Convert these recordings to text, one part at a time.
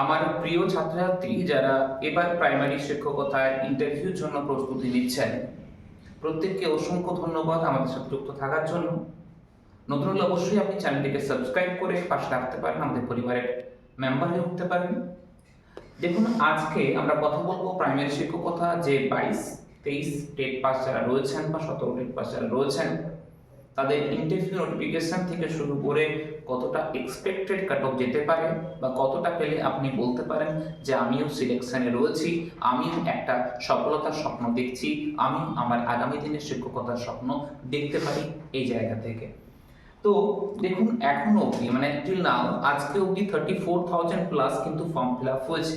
আমার প্রিয় ছাত্রছাত্রী যারা এবার প্রাইমারি শিক্ষকতায় ইন্টারভিউর জন্য প্রস্তুতি নিচ্ছেন, প্রত্যেককে অসংখ্য ধন্যবাদ আমাদের সাথে যুক্ত থাকার জন্য। নতুন হলে অবশ্যই আপনি চ্যানেলটিকে সাবস্ক্রাইব করে পাশে রাখতে পারেন, আমাদের পরিবারের মেম্বার হয়ে উঠতে পারেন। দেখুন, আজকে আমরা কথা বলব প্রাইমারি শিক্ষকতা যে বাইশ, তেইশ টেট পাস যারা রয়েছেন বা সতেরো টেট পাস যারা রয়েছেন তাদের ইন্টারভিউ নোটিফিকেশন থেকে শুরু করে কতটা এক্সপেক্টেড কাট অফ যেতে পারে বা কতটা পেলে আপনি বলতে পারেন যে আমিও সিলেকশনে রয়েছি, আমিও একটা সফলতার স্বপ্ন দেখছি, আমি আমার আগামী দিনের শিক্ষকতার স্বপ্ন দেখতে পারি এই জায়গা থেকে। তো দেখুন, এখনও অবধি মানে টিল নাও আজকে অবধি থার্টি ফোর থাউজেন্ড প্লাস কিন্তু ফর্ম ফিল আপ হয়েছে।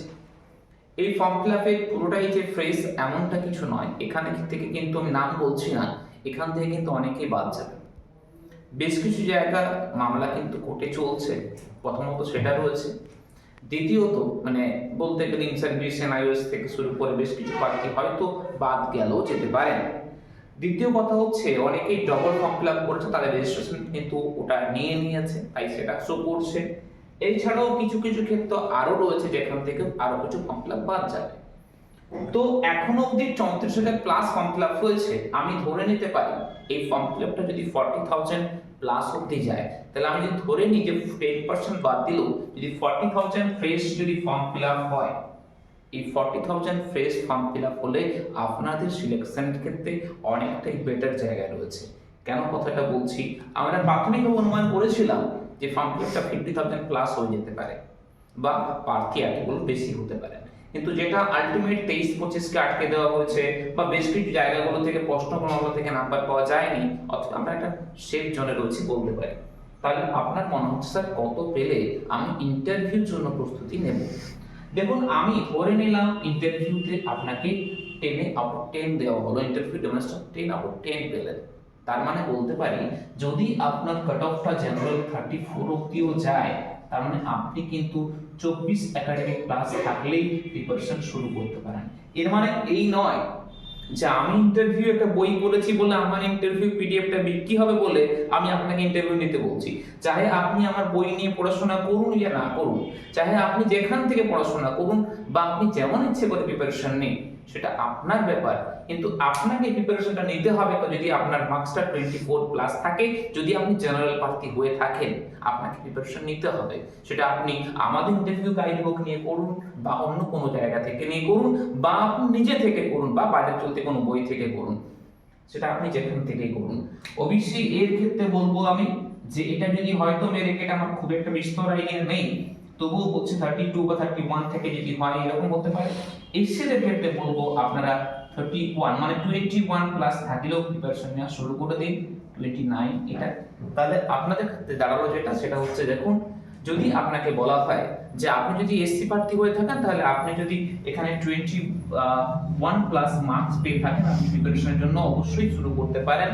এই ফর্ম ফিল আপে পুরোটাই যে ফ্রেশ এমনটা কিছু নয়। এখানে থেকে কিন্তু আমি নাম বলছি না, এখান থেকে কিন্তু অনেকেই বাদ যাবে। বেশ কিছু জায়গা মামলা কিন্তু কোর্টে চলছে। প্রথমত সেটা রয়েছে। দ্বিতীয়ত মানে বলতে গেলে ইনসার্ভিসেন আইওএস থেকে শুরু করে বেশ কিছু প্রার্থী হয়তো বাদ গেলেও যেতে পারেন দ্বিতীয় কথা হচ্ছে, অনেকেই ডবল ফর্ম ফিল আপ করেছে, তাদের রেজিস্ট্রেশন কিন্তু ওটা নিয়ে নিয়েছে, তাই সেটা শো করছে। এছাড়াও কিছু কিছু ক্ষেত্র আরও রয়েছে যেখান থেকে আরও কিছু ফর্ম ফিল আপ বাদ যাবে তো এখনও অবধি চৌত্রিশ হাজার প্লাস ফর্ম ফিল আপ হয়েছে, আমি ধরে নিতে পারি, এই ফর্ম ফিল আপটা যদি ফর্টি থাউজেন্ড প্লাস অবধি যায়, তাহলে আমি যদি ধরে নিই যে টেন পার্সেন্ট বাদ দিলেও, যদি ফর্টি থাউজেন্ড ফ্রেশ যদি ফর্ম ফিল আপ হয়, এই forty thousand fresh form fill up হলে আপনাদের সিলেকশনের ক্ষেত্রে অনেকটাই বেটার জায়গায় রয়েছে। কেন কথাটা বলছি? আমরা প্রাথমিকভাবে অনুমান করেছিলাম যে ফর্ম ফিল আপটা ফিফটি থাউজেন্ড প্লাস হয়ে যেতে পারে, বা প্রার্থী এতগুলো বেশি হতে পারে। কিন্তু যেটা আলটিমেট তেইশ পঁচিশকে আটকে দেওয়া হয়েছে বা বেশ কিছু জায়গাগুলো থেকে প্রশ্ন প্রণালী থেকে নাম্বার পাওয়া যায়নি অথবা আমরা একটা সেফ জোনে রয়েছি বলতে পারি। তাহলে আপনার মনে হচ্ছে, স্যার, কত পেলে আমি ইন্টারভিউর জন্য প্রস্তুতি নেব? দেখুন, আমি ধরে নিলাম ইন্টারভিউতে আপনাকে টেনে আউট টেন দেওয়া হলো interview demonstration ten out ten পেলেন। তার মানে বলতে পারি, যদি আপনার কাট অফটা জেনারেল থার্টি ফোর অব্দিও যায়, তার মানে আপনি কিন্তু চব্বিশ একাডেমিক ক্লাস থাকলেই প্রিপারেশন শুরু করতে পারেন। এর মানে এই নয় যে আমি ইন্টারভিউ একটা বই বলেছি বলে আমার ইন্টারভিউ পিডিএফটা বিক্রি হবে বলে আমি আপনাকে ইন্টারভিউ নিতে বলছি। চাহে আপনি আমার বই নিয়ে পড়াশোনা করুন, ইয়া না করুন। চাহে আপনি যেখান থেকে পড়াশোনা করুন বা আপনি যেমন ইচ্ছে করে প্রিপারেশন নিন, সেটা আপনার ব্যাপার। কিন্তু আপনাকে প্রিপারেশনটা নিতে হবে তো যদি আপনার মার্কসটা টোয়েন্টি ফোর প্লাস থাকে, যদি আপনি জেনারেল প্রার্থী হয়ে থাকেন, আপনাকে প্রিপারেশন নিতে হবে। সেটা আপনি আমাদের ইন্টারভিউ গাইড বুক নিয়ে করুন, বা অন্য কোনো জায়গা থেকে নিয়ে করুন, বা আপনি নিজে থেকে করুন, বা বাইরে চলতে কোনো বই থেকে করুন। সেটা আপনি যেখান থেকে করুন। অবশ্যই এর ক্ষেত্রে বলব আমি যে এটা যদি হয়তো মেরেকেট আমার খুব একটা বিস্তর আইডিয়া নেই তবুও হচ্ছে থার্টি টু বা থার্টি ওয়ান থেকে যদি হয়, এরকম হতে পারে? এক্সেলের ক্ষেত্রে বলব আপনারা থার্টি ওয়ান মানে টোয়েন্টি ওয়ান প্লাস থাকলেও প্রিপারেশন নেওয়া শুরু করে দিন টোয়েন্টি নাইন এটা। তাহলে আপনাদের ক্ষেত্রে দাঁড়াল যেটা, সেটা হচ্ছে দেখুন, যদি আপনাকে বলা হয় যে আপনি যদি এসসি প্রার্থী হয়ে থাকেন, তাহলে আপনি যদি এখানে টোয়েন্টি ওয়ান প্লাস মার্কস পেয়ে থাকেন, আপনি প্রিপারেশনের জন্য অবশ্যই শুরু করতে পারেন।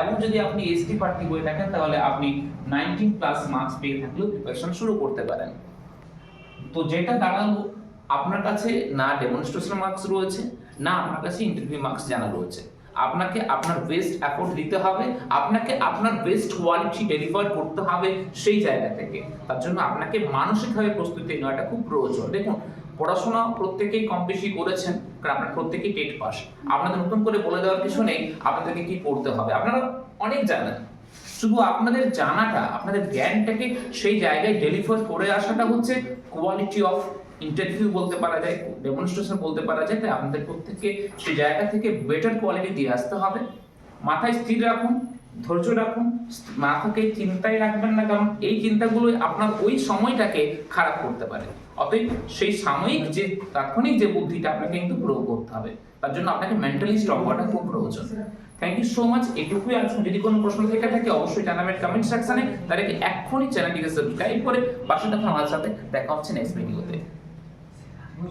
এবং যদি আপনি এসটি প্রার্থী হয়ে থাকেন, তাহলে আপনি নাইনটিন প্লাস মার্কস পেয়ে থাকলেও প্রিপারেশন শুরু করতে পারেন। তো যেটা দাঁড়াল আপনার কাছে না ডেমনস্ট্রেশন মার্কস রয়েছে, না আপনার কাছে ইন্টারভিউ মার্কস জানা রয়েছে। আপনাকে আপনার বেস্ট এফোর্ট দিতে হবে, আপনাকে আপনার বেস্ট কোয়ালিটি ডেলিভার করতে হবে সেই জায়গা থেকে। তার জন্য আপনাকে মানসিকভাবে প্রস্তুতি নেওয়াটা খুব প্রয়োজন। দেখুন, পড়াশোনা প্রত্যেকেই কম বেশি করেছেন, কারণ আপনারা প্রত্যেকেই টেট পাস। আপনাদের নতুন করে বলে দেওয়ার কিছু নেই, আপনাদেরকে কি পড়তে হবে? আপনারা অনেক জানেন। শুধু আপনাদের জানাটা, আপনাদের জ্ঞানটাকে সেই জায়গায় ডেলিভার করে আসাটা হচ্ছে কোয়ালিটি অফ ইন্টারভিউ বলতে পারা যায় ডেমনস্ট্রেশন বলতে পারা যায়। তাই আপনাদের প্রত্যেককে সেই জায়গা থেকে বেটার কোয়ালিটি দিয়ে আসতে হবে। মাথায় স্থির রাখুন, ধৈর্য রাখুন, মাথাকে চিন্তায় রাখবেন না, কারণ এই চিন্তাগুলো আপনার ওই সময়টাকে খারাপ করতে পারে। অতএব সেই সাময়িক যে তাৎক্ষণিক যে বুদ্ধিটা আপনাকে কিন্তু প্রয়োগ করতে হবে, তার জন্য আপনাকে মেন্টালি স্ট্রং হওয়াটা খুব প্রয়োজন। থ্যাংক ইউ সো মাচ এটুকুই আলোচনা। যদি কোনো প্রশ্ন থেকে থাকে, অবশ্যই জানাবেন কমেন্ট সেকশনে তাদেরকে এক্ষুনি চ্যানেলটিকে সাবস্ক্রাইব করে পাশে থাকুন আমার সাথে। দেখা হচ্ছে নেক্সট ভিডিওতে